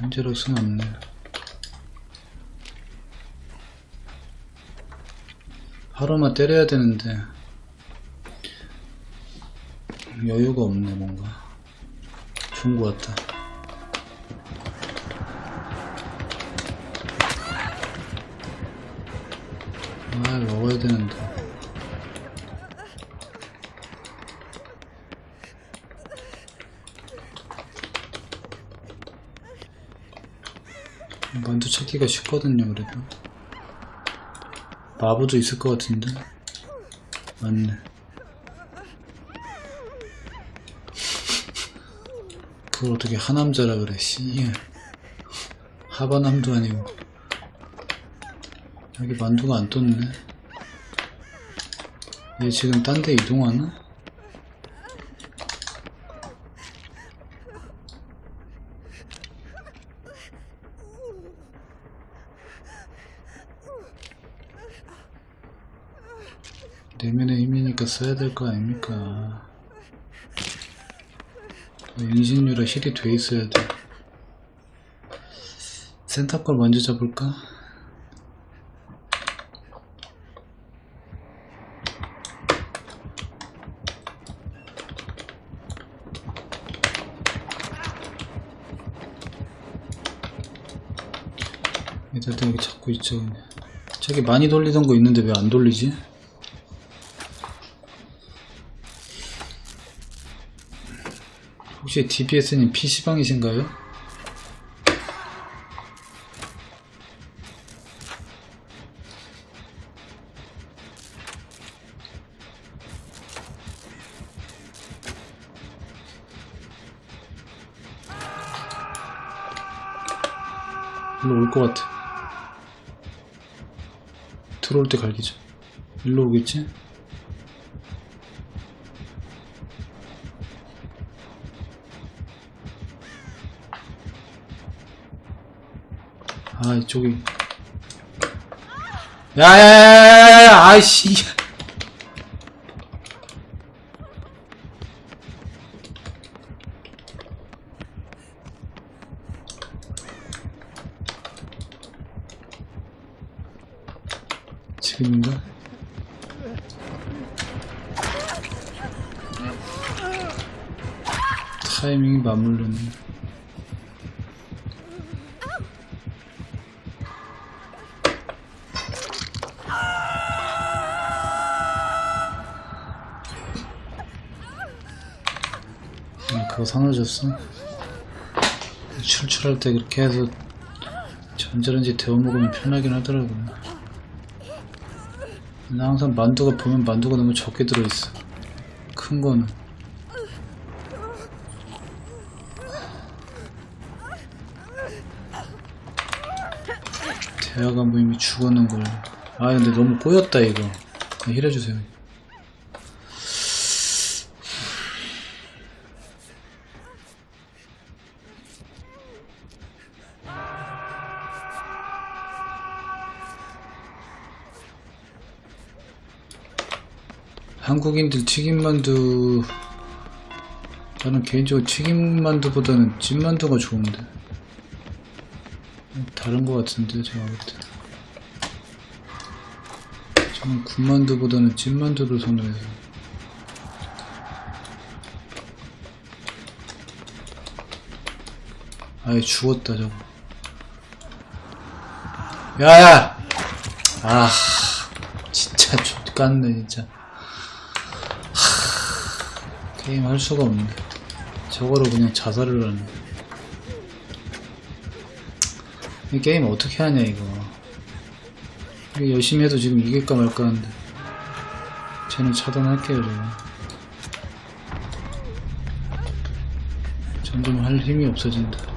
현재로서는 없네. 하루만 때려야 되는데 여유가 없네 뭔가 좋은 것 같다. 아 먹어야 되는데. 만두 찾기가 쉽거든요 그래도. 마부도 있을 것 같은데. 맞네. 그걸 어떻게 하남자라 그래 씨. 하바남도 아니고 여기 만두가 안 떴네 얘 지금 딴 데 이동하나? 내면의 힘이니까 써야 될 거 아닙니까? 인신유라 힐이 돼 있어야 돼. 센터 걸 먼저 잡을까? 얘들도 여기 잡고 있죠. 저기 많이 돌리던 거 있는데 왜 안 돌리지? 혹시 DBS님 PC방이신가요? 일로 올 것 같아. 들어올 때 갈기자. 일로 오겠지? 아 이쪽이 야야야야야야 아이씨 지금인가? 타이밍이 맞물렸네 아, 그거 사눠줬어? 출출할 때 그렇게 해서 전자레인지 데워 먹으면 편하긴 하더라고. 나 항상 만두가 보면 만두가 너무 적게 들어있어. 큰 거는. 대화가 뭐 이미 죽었는 걸. 아 근데 너무 꼬였다 이거. 그냥 힐해주세요. 한국인들 튀김만두 나는 개인적으로 튀김만두보다는 찐만두가 좋은데. 다른 것 같은데 제가 볼 때. 저는 군만두보다는 찐만두를 선호해서 아예 죽었다 저거. 야야! 아 진짜 X같네 진짜 게임 할 수가 없네. 저거로 그냥 자살을 하네. 이 게임 어떻게 하냐, 이거. 이거 열심히 해도 지금 이길까 말까 하는데. 쟤는 차단할게요, 제가. 점점 할 힘이 없어진다.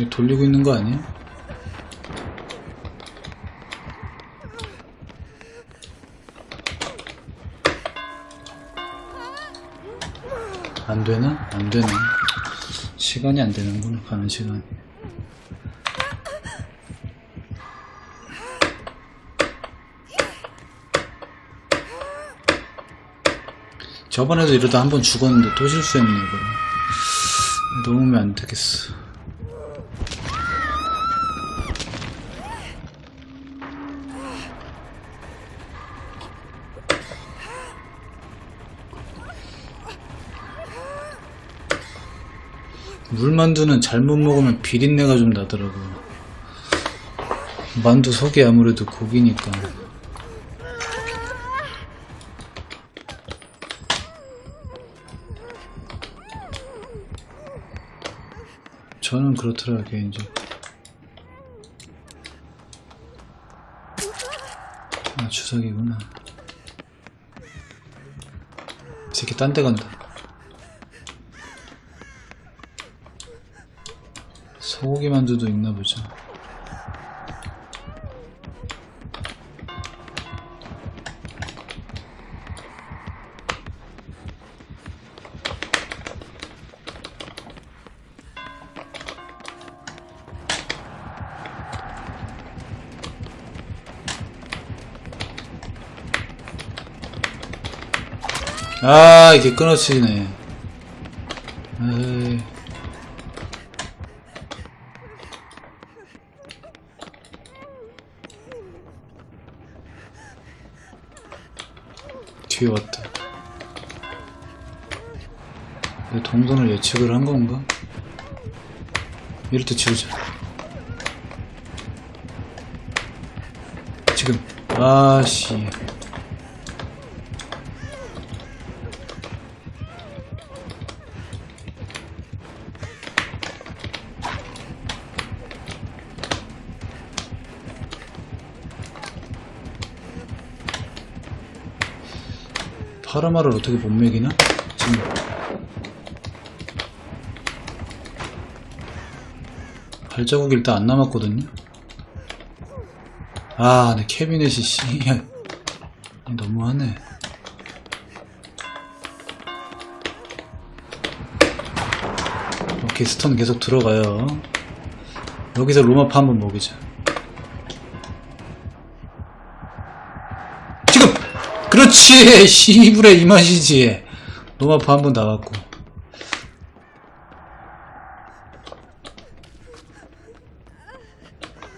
이거 돌리고 있는 거 아니야? 안 되나? 안 되네. 시간이 안 되는구나, 가는 시간이. 저번에도 이러다 한 번 죽었는데 또 실수했네, 이거. 놓으면 안 되겠어. 물만두는 잘못 먹으면 비린내가 좀 나더라고요. 만두 속이 아무래도 고기니까. 저는 그렇더라고요, 개인적으로. 아, 주석이구나. 이 새끼 딴데 간다. 소고기 만두도 있나 보자. 아, 이게 끊어지네. 왔다. 내 동선을 예측을 한 건가? 이럴 때 지우자. 지금. 아씨. 파라마를 어떻게 못 매기나? 지금 발자국이 일단 안 남았거든요. 아, 내 캐비넷이 씨 너무하네. 오케이 스턴 계속 들어가요. 여기서 로마파 한번 먹이자. 그렇지. 시불의 이 맛이지. 노마파 한 번 나갔고.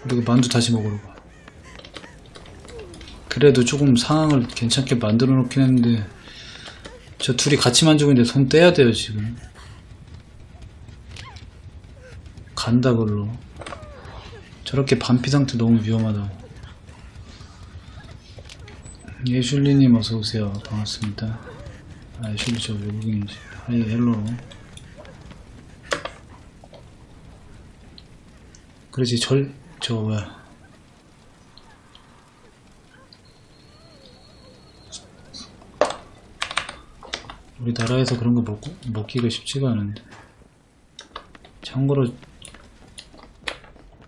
그리고 만두 다시 먹으러 가. 그래도 조금 상황을 괜찮게 만들어 놓긴 했는데 저 둘이 같이 있는데 손 떼야 돼요 지금. 간다 걸로. 저렇게 반피 상태 너무 위험하다고 예슐리님 어서오세요. 반갑습니다. 아, 예슐리 저 외국인이지. 하이, 헬로. 그렇지, 절, 저, 뭐야. 우리나라에서 그런 거 먹고, 먹기가 쉽지가 않은데. 참고로,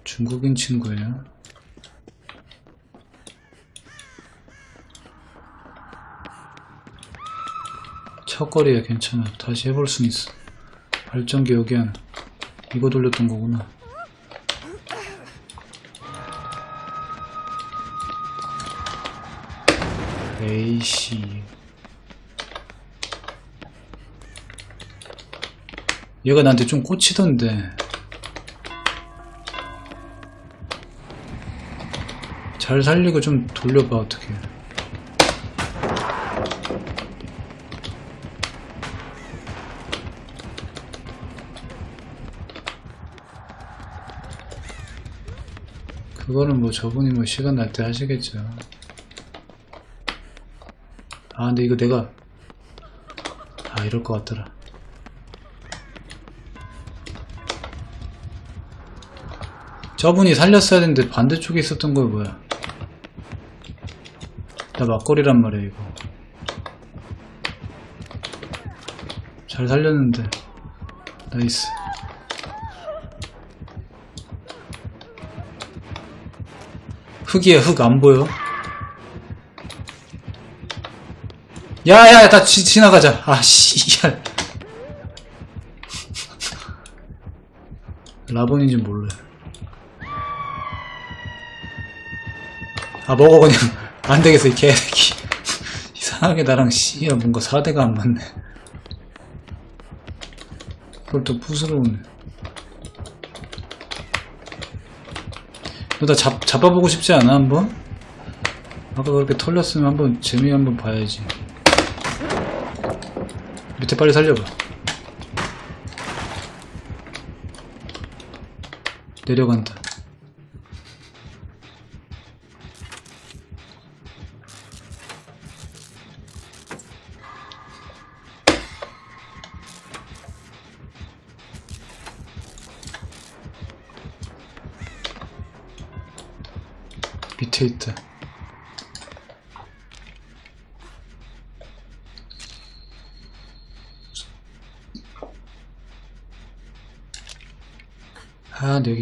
중국인 친구예요. 첫거리에 괜찮아. 다시 해볼 순 있어. 발전기 여기 한 이거 돌렸던 거구나. 에이씨. 얘가 나한테 좀 꽂히던데. 잘 살리고 좀 돌려봐, 어떻게. 그거는 뭐 저분이 뭐 시간 날 때 하시겠죠. 아, 근데 이거 내가, 아, 이럴 것 같더라. 저분이 살렸어야 되는데 반대쪽에 있었던 거야, 뭐야. 나 막걸리란 말이야, 이거. 잘 살렸는데. 나이스. 흙이야 흙 안 보여? 야야 다 지, 지나가자. 아씨 라본인지 몰라 아 먹어 그냥. 안 되겠어 이 개새끼. 이상하게 나랑 씨야 뭔가 사대가 안 맞네. 그걸 또 부스러우네 잡, 잡아보고 싶지 않아 한번? 아까 그렇게 털렸으면 한번 재미 한번 봐야지. 밑에 빨리 살려봐. 내려간다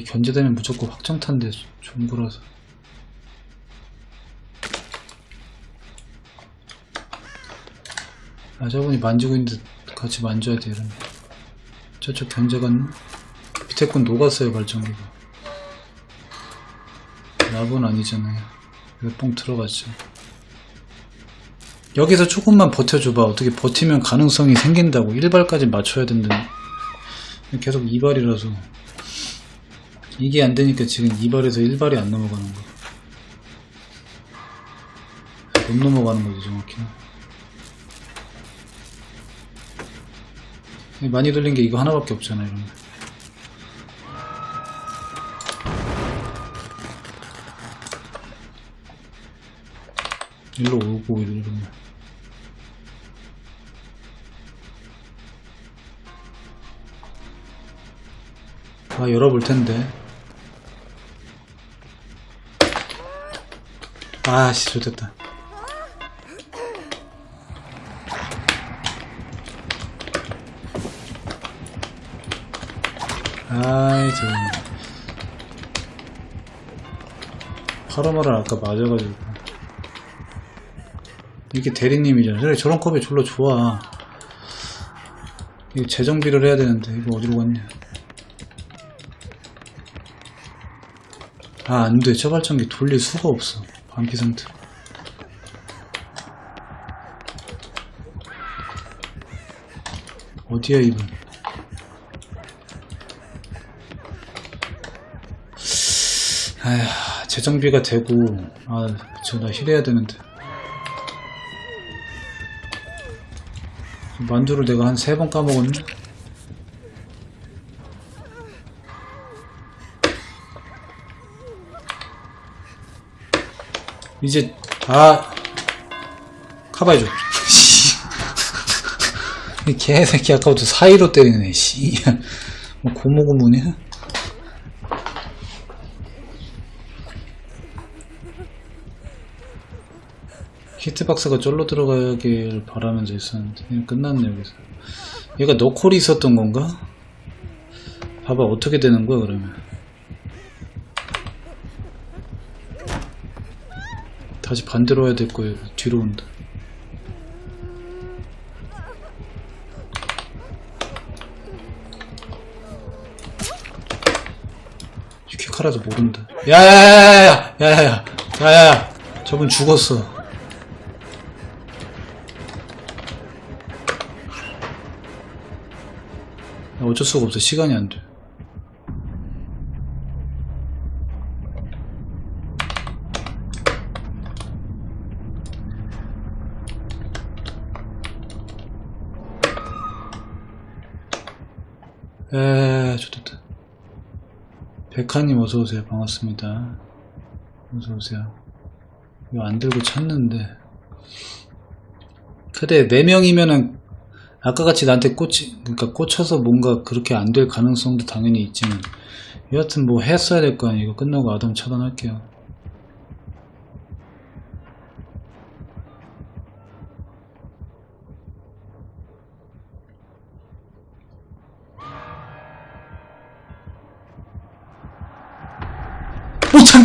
견제되면 무조건 확정탄데 존버라서. 아, 저분이 만지고 있는데 같이 만져야 돼, 이러면. 저쪽 견제가 밑에 건 녹았어요, 발전기가. 랍은 아니잖아요. 뻥 들어갔죠. 여기서 조금만 버텨줘봐. 어떻게 버티면 가능성이 생긴다고. 1발까지 맞춰야 된다. 계속 2발이라서. 이게 안 되니까 지금 2발에서 1발이 안 넘어가는 거야. 못 넘어가는 거지, 정확히. 많이 돌린 게 이거 하나밖에 없잖아, 이런 거. 일로 오고, 일로. 아, 열어볼 텐데. 아씨, 좋됐다. 아이, 저. 파라마를 아까 맞아가지고. 이게 대리님이잖아. 그래, 저런 컵이 졸라 좋아. 이거 재정비를 해야 되는데, 이거 어디로 갔냐. 아, 안 돼. 처발전기 돌릴 수가 없어. 상태. 어디야, 이분? 아휴, 재정비가 되고, 아, 저나 힐해야 되는데. 만두를 내가 한 세 번 까먹었네? 이제 아 카바해줘 이 개새끼 아까부터 사이로 때리네 씨뭐 고무고무냐 히트박스가 쫄로 들어가길 바라면서 있었는데 끝났네 여기서. 얘가 너콜이 있었던 건가? 봐봐 어떻게 되는 거야 그러면 다시 반대로 해야 될 거예요. 뒤로 온다. 퀴카라도 모른다. 야야야야야! 야야야! 야야야! 저분 죽었어. 어쩔 수가 없어. 시간이 안 돼. 에, 좋겠다. 백하님 어서오세요. 반갑습니다. 어서오세요. 이거 안 들고 찾는데. 그래, 4명이면은, 아까 같이 나한테 꽂히, 그니까 꽂혀서 뭔가 그렇게 안 될 가능성도 당연히 있지만, 여하튼 뭐 했어야 될 거 아니에요. 이거 끝나고 아담 차단할게요.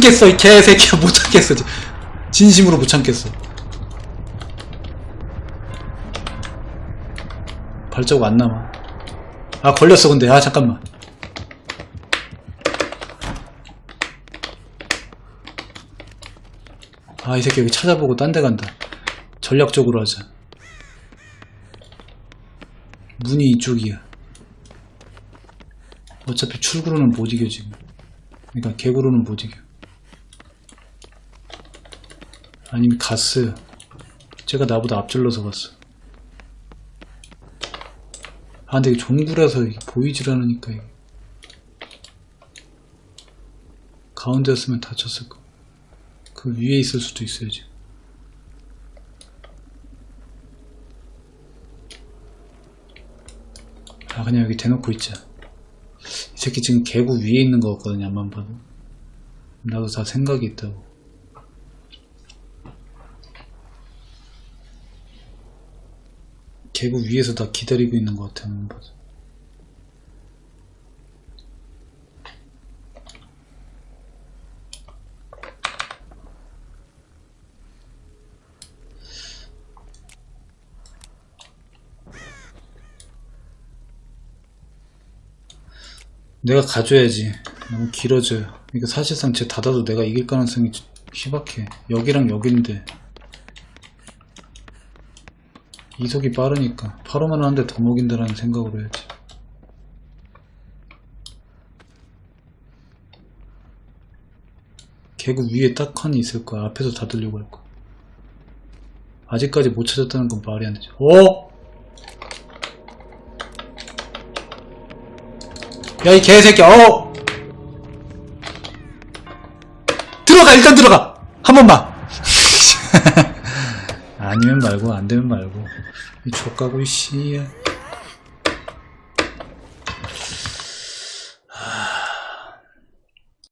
참겠어 이 개새끼야. 못 참겠어. 진- 진심으로 못 참겠어. 발자국 안 남아. 아 걸렸어 근데. 아 잠깐만. 아 이 새끼 여기 찾아보고 딴 데 간다. 전략적으로 하자. 문이 이쪽이야. 어차피 출구로는 못 이겨 지금. 그러니까 개구로는 못 이겨 아니면 갔어요 제가 나보다 앞질러서 갔어 아 근데 이게 종구라서 보이질 않으니까 이게. 가운데였으면 다쳤을 거. 그 위에 있을 수도 있어요 지금. 아 그냥 여기 대놓고 있자. 이 새끼 지금 개구 위에 있는 거 같거든요 안만 봐도. 나도 다 생각이 있다고. 개구 위에서 다 기다리고 있는 것 같아 안만 봐도. 내가 가져야지. 너무 길어져요. 이거 사실상 제 닫아도 내가 이길 가능성이 희박해. 여기랑 여긴데. 이속이 빠르니까. 파로만 하는데 더 먹인다라는 생각으로 해야지. 개구 위에 딱 칸이 있을 거야. 앞에서 닫으려고 할 거야. 아직까지 못 찾았다는 건 말이 안 되죠. 어? 야, 이 개새끼야, 어! 들어가, 일단 들어가! 한 번만! 말고, 안 되면 말고. 이 족가고, 이 씨야.